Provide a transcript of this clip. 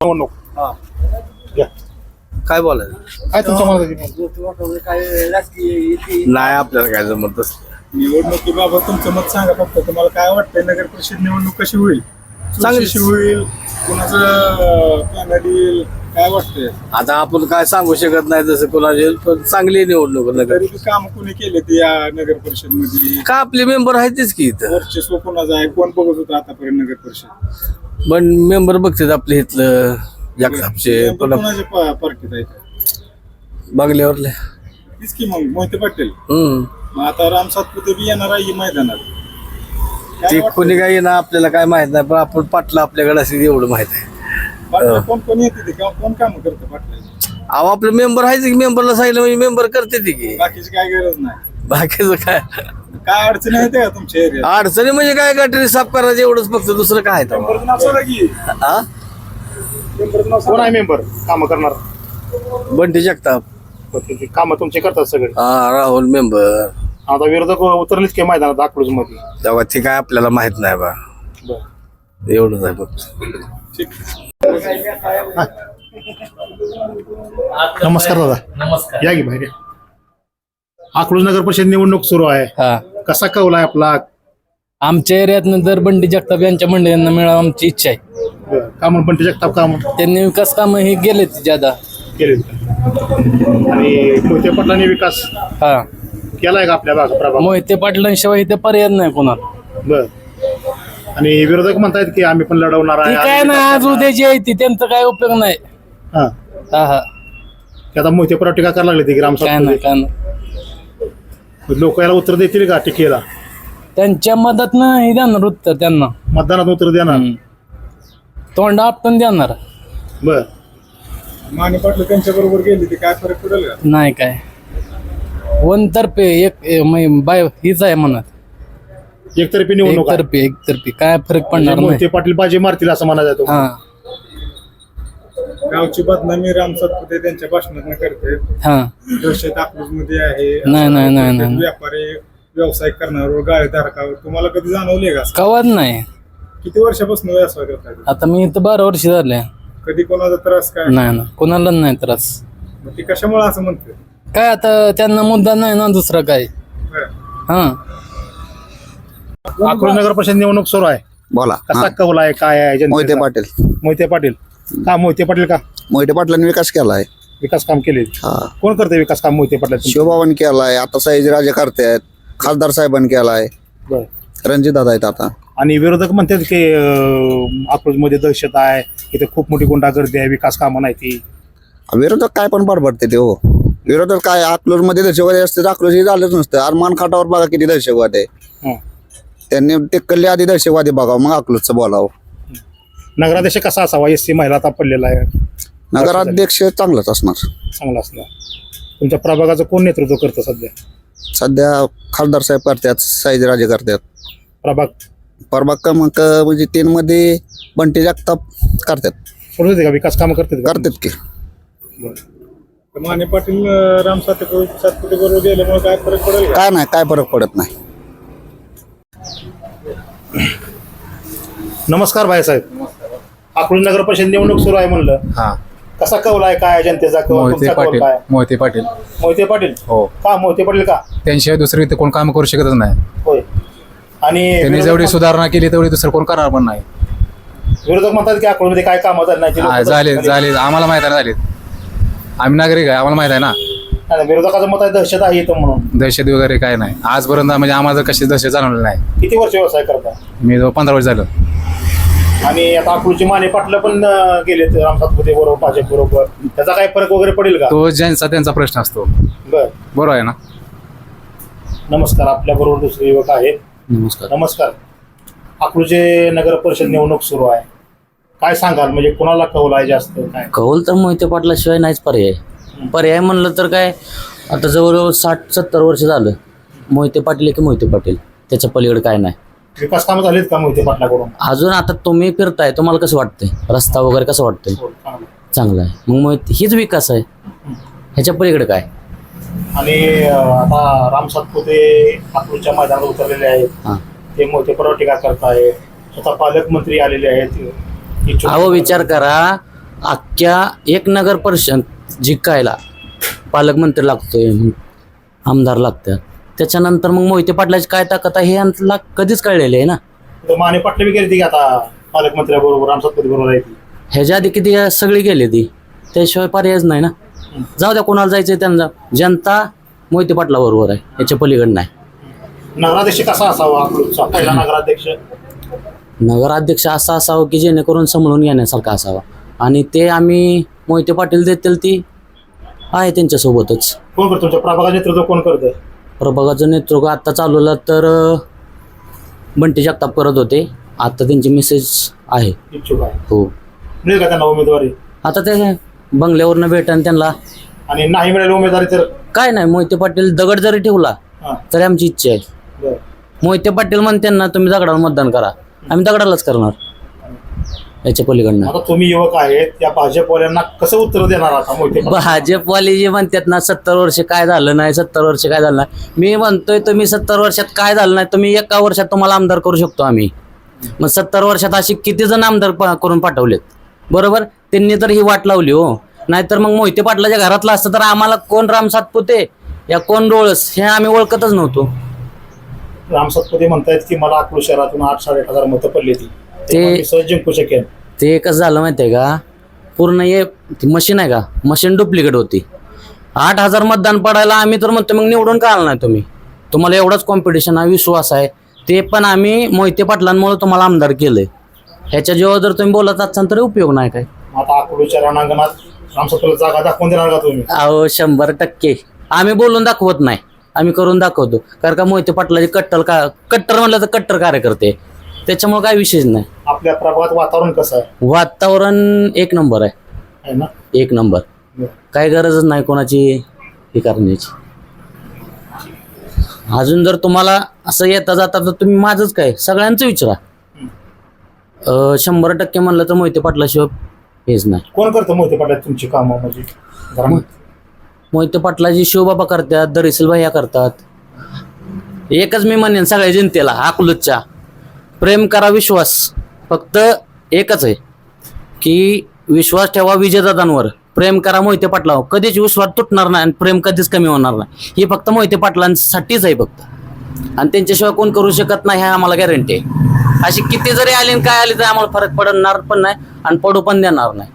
निवडणूक. काय बोलायचं? काय तुमच्या मनात नाही आपल्याला काय जमत निवडणुकीबाबत तुमचं मत सांगा फक्त. तुम्हाला काय वाटतंय? नगर परिषद निवडणूक कशी होईल? चांगली. कशी होईल? कुणाचं येईल? काय वाटतंय? आता आपण काय सांगू शकत नाही जसं कोणाची पण चांगली निवडणूक नगर. तरी बी काम कोणी केले ते या नगर परिषदमध्ये का आपले मेंबर आहेतच की इथं? वर्चस्व कोणाचं आहे कोण बघत होतं आतापर्यंत नगर परिषद? पण मेंबर बघतात आपले इथलं जगतापचे नेमकं पण कोणाच्या पा- पार्टीत आहे? बंगल्यावरले तीच की मग मोहिते पाटील. हम्म. मग आता राम सातपुते बी येणार आहे मैदानात. काय ते वाटतंय? कोणी काही ना आपल्याला काय माहीत नाही पण आपण पाटला आपल्याकडे असेल एवढं माहीत आहे. पाटला कोण कोण येते ते किंवा कोण काम करतं पाटला अहो आपलं मेंबर आहेच की मेंबरला सांगितलं म्हणजे मेंबर करते ते की. बाकीची काय गरज नाही. बाकीचं काय? काय अडचणी आहेत का तुमच्या एरियात अडचणी म्हणजे काय गटरी साफ करायचं एवढंच फक्त दुसरं काय आहे तेव्हा? हा कोण आहे मेंबर काम करणार? बंटी जगताप. काम तुमचे करतात सगळे? हा राहुल मेंबर आता विरोधक उतरलेच की मैदानात अकलूजमध्ये तेव्हा ते काय आपल्याला माहीत नाही बा. एवढंच आहे फक्त. नमस्कार दादा नमस्कार या की बाहेर या. अकलूज नगर परिषद निवडणूक सुरू आहे हा कसा कौल आहे आपला आमच्या एरियातनं जर बंडी जगताप यांच्या मंडळींना मिळावं आमची इच्छा आहे का म्हणून पण जगताप काम त्यांनी विकास कामं हे गेलेत ज्यादा केले आणि मोहिते पाटलांनी विकास हा केलाय का आपल्या भाग प्रभाग मोहिते पाटलांशिवाय इथे पर्याय नाही कोणाला बर आणि विरोधक म्हणतायत की आम्ही पण लढवणार ती आहे काय नाही आज उद्या जी आहे ती त्यांचा काय उपयोग नाही. हा. हा हा. आता मोहिते पराव टीका करायला लागले ते काय नाही ग्रामसभा काय नाही. लोक याला उत्तर देतील का टीकेला? त्यांच्या मदतनं हे देणार उत्तर त्यांना. मतदानात उत्तर देणार? हम्म. तोंड आपटून देणार. बर. माने पाटील त्यांच्या बरोबर गेले ते काय फरक पडेल का? नाही काय. वन तर्फे एक ए, मै- बाय हीच आहे म्हणत. एकतर्फी निवडणूक आहे. एकतर्फी एकतर्फी. काय फरक पडणार म्हणजे नाही. मोहिते पाटील बाजी मारतील असं आहे तुम्हाला. हा. गावची बदनामी राम सातपुते त्यांच्या भाषणात करते. हा. दहशत अकलूजमध्ये आहे. नाही, नाही, नाही, नाही. व्यापारी व्यवसाय करण्यावर गाळे धारकावर तुम्हाला कधी जाणवले का असं? कवाच नाही. किती वर्षापासून व्यवसाय आता मी इथं बारा वर्ष झाले. कधी कोणाचा त्रास काय? नाही ना कोणाला नाही त्रास. मग ती कशामुळे असं म्हणते? काय आता त्यांना मुद्दा नाही ना दुसरा काय. हा. अकलूज नगर परिषद निवडणूक सुरू आहे. बोला. कसा. कौल आहे काय आहे जनतेचा? मोहिते पाटील. मोहिते पाटील. का मोहिते पाटील का? मोहिते पाटलांनी विकास केलाय विकास काम केले. हा. कोण करते विकास काम मोहिते पाटील शिवबाबांनी केलाय आता सयाजीराजे करतायत खासदार साहेबांनी केलाय रणजित दादा आहेत आता. आणि विरोधक म्हणतात की अकलूजमध्ये दहशत आहे. इथे खूप मोठी गुंडागर्दी आहे. विकास कामं नाही ती. विरोधक काय पण बडबडते ते हो. विरोधक काय अकलूजमध्ये दहशतवादी असते तर अकलूज हे झालंच नसतं. अरमान खाटावर बघा किती दहशतवाद आहे. हं. त्यांनी ते कल्ले आधी दहशतवादी बघावं मग अकलूजचं बोलावं. नगराध्यक्ष कसा असावा? एस सी महिला आता पडलेला आहे. नगराध्यक्ष चांगलंच असणार. चांगला असणार. तुमच्या प्रभागाचं कोण नेतृत्व करतं सध्या? सध्या खासदार साहेब करतात सयाजीराजे करतात. प्रभाग? परवा क्रमांक म्हणजे तीन मध्ये बंटी जगताप करतात. सोडू देते का? विकास कामं करतात? करतात की. माने पाटील राम सातपुते सातपुते बरोबर गेल्यामुळे काय फरक पडेल काय नाही काय फरक पडत नाही. नमस्कार भाईसाहेब अकलूज नगर परिषद निवडणूक सुरू आहे म्हणलं. हा. कसा कौल आहे? काय जनतेचा कौल मोहिते तुमचा कौल पाटील. काय? मोहिते पाटील. मोहिते पाटील? हो. का? मोहिते पाटील का? त्यांशिवाय दुसरी इथे कोण काम करू शकतच नाही. होय. आणि त्यांनी जेवढी सुधारणा केली तेवढी दुसरं कोण करणार पण नाही. विरोधक म्हणतात की अकलूजमध्ये काय कामं झाली नाही ती हा, झाले झाले आम्हाला माहीत आहे झाले आम्ही नागरिक आहे आम्हाला माहीत आहे ना. नाही, विरोधकाचं मत आहे दहशत आहे इथं म्हणून. दहशत वगैरे काय नाही. आजपर्यंत म्हणजे आम्हाला कशी दहशत जाणवली नाही. किती वर्ष व्यवसाय करता मी जवळ पंधरा वर्ष झालं. आणि आता अकलूजचे माने पाटलं पण गेलेत राम सातपुते बरोबर भाजप बरोबर. त्याचा काय फरक वगैरे पडेल का? तो ज्यांचा त्यांचा प्रश्न असतो. बर. बरोबर आहे ना? नमस्कार आपल्या बरोबर दुसरे युवक आहेत. नमस्कार. नमस्कार. अकलूजचे नगर परिषद निवडणूक सुरू आहे. काय सांगाल? म्हणजे कोणाला कौल आहे जास्त? काय? कौल तर मोहिते पाटलाशिवाय नाहीच पर्याय. पर्याय म्हणलं तर काय आता जवळजवळ साठ सत्तर वर्ष झालं. मोहिते पाटील की मोहिते पाटील. त्याच्या पलीकडे काय नाही. विकास कामं झालीत का मोहिते पाटलाकडून? अजून आता तुम्ही फिरताय तुम्हाला कसं वाटतंय? रस्ता वगैरे कसं वाटतंय? हो, चांगलं. चांगला आहे. मग मोहिते हीच विकास आहे. ह्याच्या पलीकडे काय? आणि अं, आता राम सातपुते अकलूजच्या मैदानात उतरलेले आहेत. हां. ते मोठे परवा टीका करतायत स्वतः पालकमंत्री आलेले आहेत. इच्छुक- अहो विचार करा. अख्ख्या एक नगर परिषद जिंकायला पालकमंत्री लागतोय आमदार लागतात. त्याच्यानंतर मग मोहिते पाटलाची काय ताकद आहे हे यांना कधीच कळलेलं आहे ना. तर माने पाटले बी गेले ती आता पालकमंत्र्याबरोबर राम सातपुते बरोबर आहे ती. ह्याच्या आधी किती सगळी गेली ती. त्याशिवाय पर्यायच नाही ना. जाऊ द्या कोणाला जायचं त्यांना. जनता मोहिते पाटला बरोबर आहे. याच्या पलीकडे नाही. नगराध्यक्ष कसा असावा? अकलूजचा पहिला नगराध्यक्ष. नगराध्यक्ष असा असावं की जेणेकरून सांभाळून घेण्यासारखा असावा. आणि ते आम्ही मोहिते पाटील देतील ती आहे त्यांच्यासोबतच. कोण करतो? तुमच्या प्रभागाचं नेतृत्व कोण करतं? प्रभागाचं नेतृत्व आत्ता चालवलं तर बंटी जगताप करत होते. आता त्यांची मेसेज आहे. इच्छुक आहे. हो. मिळेल का त्यांना उमेदवारी? आता ते बंगल्यावरनं भेटन त्यांना. आणि नाही मिळाली उमेदवारी तर? काय नाही मोहिते पाटील दगड जरी ठेवला हां. तरी आमची इच्छा आहे. बरं. मोहिते पाटील म्हणते ना तुम्ही दगडाला मतदान करा. आम्ही दगडालाच करणार. याच्या पलीकडनं. आता तुम्ही युवक आहेत या भाजपवाल्यांना कसं उत्तर देणार आता मोहिते पाटील? भाजपवाले जे म्हणतात ना सत्तर वर्ष काय झालं नाही सत्तर वर्ष काय झालं नाही. मी म्हणतोय तुम्ही सत्तर वर्षात काय झालं नाही तुम्ही एका वर्षात तुम्हाला आमदार करू शकतो आम्ही. मग सत्तर वर्षात असे किती जण आमदार प- करून पाठवलेत? बरोबर? त्यांनी तर ही वाट लावली हो. नाहीतर मग मोहिते पाटलाच्या घरातलं असतं तर आम्हाला कोण राम सातपुते? या कोण डोळस हे आम्ही ओळखतच नव्हतो. राम सातपुते म्हणतायत की मला अकलूज शहरातून आठ साडेआठ हजार मतं पडली ती ते- जिंकू शकेन ते कसं झालं माहिती आहे का? पूर्ण हे मशीन आहे का? मशीन डुप्लिकेट होती. आठ हजार मतदान पडायला आम्ही तर म्हणतो मग निवडून का आला नाही तुम्ही? तुम्हाला एवढाच कॉम्पिटिशन आहे विश्वास आहे. ते पण आम्ही मोहिते पाटलांमुळे तुम्हाला आमदार केलंय. ह्याच्या जेव्हा जर तुम्ही बोलत असाल तरी उपयोग नाही काय. आता अकलूजच्या रणांगणात राम सातपुते जागा दाखवून देणार का तुम्ही? अहो शंभर टक्के. आम्ही बोलून दाखवत नाही. आम्ही करून दाखवतो. कारण का मोहिते पाटलाचे कट्टर का कट्टर म्हणलं तर कट्टर कार्यकर्ते. त्याच्यामुळे काय विशेष नाही. आपल्या प्रभागात वातावरण कसं आहे? वातावरण एक नंबर आहे. आहे ना? एक नंबर. बरं. काय गरजच नाही कोणाची हे करण्याची. अजून जर तुम्हाला असं येता जाता तर तुम्ही माझंच काय सगळ्यांचं विचारा. अं, शंभर टक्के म्हणलं तर मोहिते पाटलाशिवाय हेच नाही. कोण करतं मोहिते पाटील तुमची कामं? म्हणजे घरामध्ये? मोहिते पाटलाची शिवबाबा करतात दरिसल भैया करतात. एकच मी म्हणेन सगळ्या जनतेला अकलूजच्या प्रेम करा विश्वास. फक्त एकच आहे की विश्वास ठेवा विजयदादांवर. प्रेम करा मोहिते पाटलावर. कधीच विश्वास तुटणार नाही आणि प्रेम कधीच कमी होणार नाही. हे फक्त मोहिते पाटलांसाठीच आहे फक्त. आणि त्यांच्याशिवाय कोण करू शकत नाही हे आम्हाला गॅरंटी आहे. अशी किती जरी आली आणि काय आली तरी आम्हाला फरक पडणार पण नाही आणि पडू पण देणार नाही.